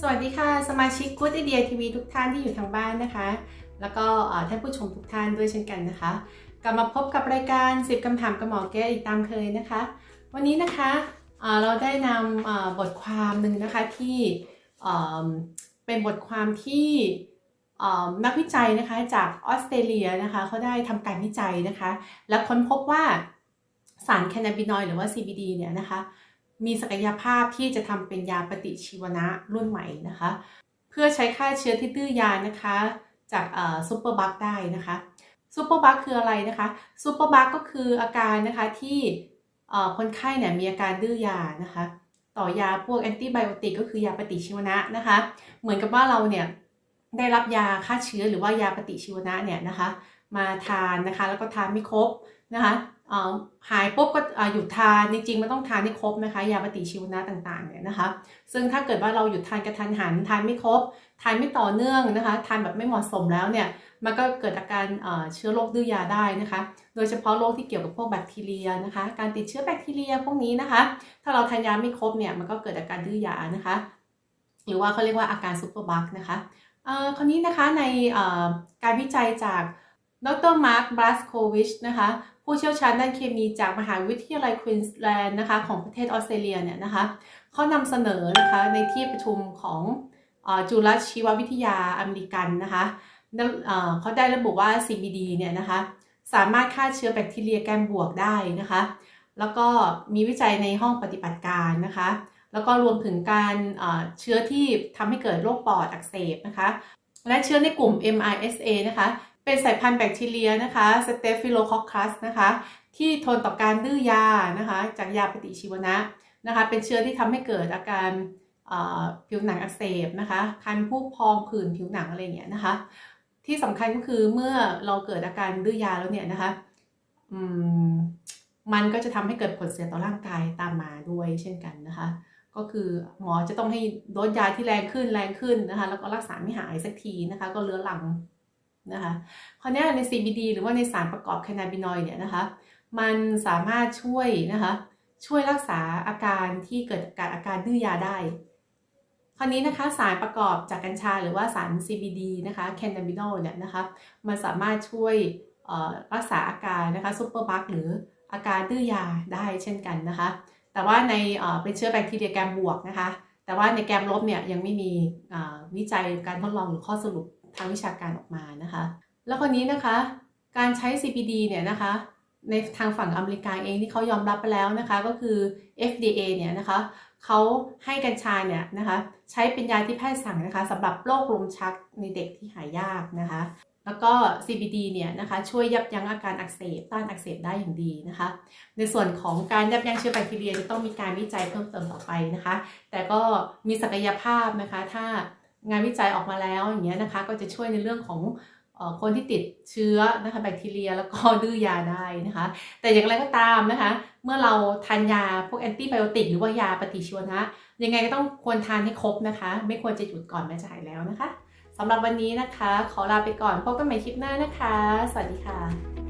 สวัสดีค่ะ สมาชิก Good Idea TV ทุกท่านที่อยู่ทางบ้านนะคะ แล้วก็ท่านผู้ชมทุกท่านด้วยเช่นกันนะคะ กลับมาพบกับรายการ 10 คำถามกับหมอแก้อีกตามเคยนะคะ วันนี้นะคะเราได้นำบทความหนึ่งนะคะที่เป็นบทความที่นักวิจัยนะคะจากออสเตรเลียนะคะเขาได้ทำการวิจัยนะคะ และค้นพบว่าสารแคนาบินอยหรือว่า CBD เนี่ยนะคะ มีศักยภาพที่จะทำเป็นยาปฏิชีวนะรุ่นใหม่นะคะ เพื่อใช้ฆ่าเชื้อที่ดื้อยานะคะ จากซูเปอร์บัคได้นะคะซูเปอร์บัคคืออะไรนะคะซูเปอร์บัคก็คืออาการนะคะที่คนไข้เนี่ยมีอาการดื้อยานะคะ ต่อยาพวกแอนติไบโอติกก็คือยาปฏิชีวนะนะคะ เหมือนกับว่าเราเนี่ยได้รับยาฆ่าเชื้อหรือว่ายาปฏิชีวนะเนี่ยนะคะ มาทานนะคะ แล้วก็ทานไม่ครบนะคะหาย หยุดทานจริงๆมันต้องทานให้ครบนะคะ ยาปฏิชีวนะต่างๆเนี่ยนะคะ ซึ่งถ้าเกิดว่าเราหยุดทานกระทันหันทานไม่ครบ ทานไม่ต่อเนื่องนะคะ ทานแบบไม่เหมาะสมแล้วเนี่ยมันก็เกิดอาการเชื้อโรคดื้อยาได้นะคะ โดยเฉพาะโรคที่เกี่ยวกับพวกแบคทีเรียนะคะ การติดเชื้อแบคทีเรียพวกนี้นะคะ ถ้าเราทานยาไม่ครบเนี่ยมันก็เกิดอาการดื้อยานะคะ หรือว่าเขาเรียกว่าอาการซูเปอร์บัคนะคะคราวนี้นะคะในการวิจัยจากดรมาร์คบรัสโควิชนะคะ ผู้เชี่ยวชาญด้านเคมีจากมหาวิทยาลัยควีนส์แลนด์นะคะของประเทศออสเตรเลียเนี่ยนะคะเขานำเสนอนะคะในที่ประชุมของอจุลชีววิทยาอเมริกันนะคะแล้วเขาได้ระบุว่า CBD เนี่ยนะคะสามารถฆ่าเชื้อแบคทีเรียแกมบวกได้นะคะ แล้วก็มีวิจัยในห้องปฏิบัติการนะคะ แล้วก็รวมถึงการเอ่อเชื้อที่ทำให้เกิดโรคปอดอักเสบนะคะ และเชื้อในกลุ่ม MRSA นะคะ เป็นสายพันธุ์แบคทีเรียนะคะ Staphylococcus นะคะ ที่ทนต่อการดื้อยานะคะ จากยาปฏิชีวนะนะคะ เป็นเชื้อที่ทำให้เกิดอาการผิวหนังอักเสบนะคะ คันพุพองผื่นผิวหนังอะไรอย่างเงี้ยนะคะ ที่สำคัญก็คือเมื่อเราเกิดอาการดื้อยาแล้วเนี่ยนะคะมมันก็จะทำให้เกิดผลเสียต่อร่างกายตามมาด้วยเช่นกันนะคะ ก็คือหมอจะต้องให้โดสยาที่แรงขึ้นแรงขึ้นนะคะ แล้วก็รักษาไม่หายสักทีนะคะ ก็เลื้อรัง นะคะคราวนี้ใน CBD หรือว่าในสารประกอบแคนาบินอยด์เนี่ยนะคะมันสามารถช่วยนะคะช่วยรักษาอาการที่เกิดจากอาการดื้อยาได้ คราวนี้นะคะสารประกอบจากกัญชาหรือว่าสาร CBD นะคะแคนาบินอลเนี่ยนะคะมันสามารถช่วยรักษาอาการนะคะซูเปอร์บัคหรืออาการดื้อยาได้เช่นกันนะคะ แต่ว่าในเป็นเชื้อแบคทีเรียแกมบวกนะคะ แต่ว่าในแกมลบเนี่ยยังไม่มีวิจัยการทดลองหรือข้อสรุป ทางวิชาการออกมานะคะ แล้วคนนี้นะคะ การใช้ CBD เนี่ยนะคะ ในทางฝั่งอเมริกาเองที่เขายอมรับไปแล้วนะคะ ก็คือ FDA เนี่ยนะคะเขาให้กัญชาเนี่ยนะคะใช้เป็นยาที่แพทย์สั่งนะคะสำหรับโรคลมชักในเด็กที่หายยากนะคะ แล้วก็ CBD เนี่ยนะคะช่วยยับยั้งอาการอักเสบต้านอักเสบได้อย่างดีนะคะ ในส่วนของการยับยั้งเชื้อแบคทีเรียจะต้องมีการวิจัยเพิ่มเติมต่อไปนะคะ แต่ก็มีศักยภาพนะคะถ้า งานวิจัยออกมาแล้วอย่างเงี้ยนะคะ ก็จะช่วยในเรื่องของคนที่ติดเชื้อนะคะแบคทีเรียแล้วก็ดื้อยาได้นะคะ แต่อย่างไรก็ตามนะคะ เมื่อเราทานยาพวกแอนติไบโอติกหรือว่ายาปฏิชีวนะ ยังไงก็ต้องควรทานให้ครบนะคะ ไม่ควรจะหยุดก่อนแม้จะหายแล้วนะคะสำหรับวันนี้นะคะ ขอลาไปก่อนพบกันใหม่คลิปหน้านะคะ สวัสดีค่ะ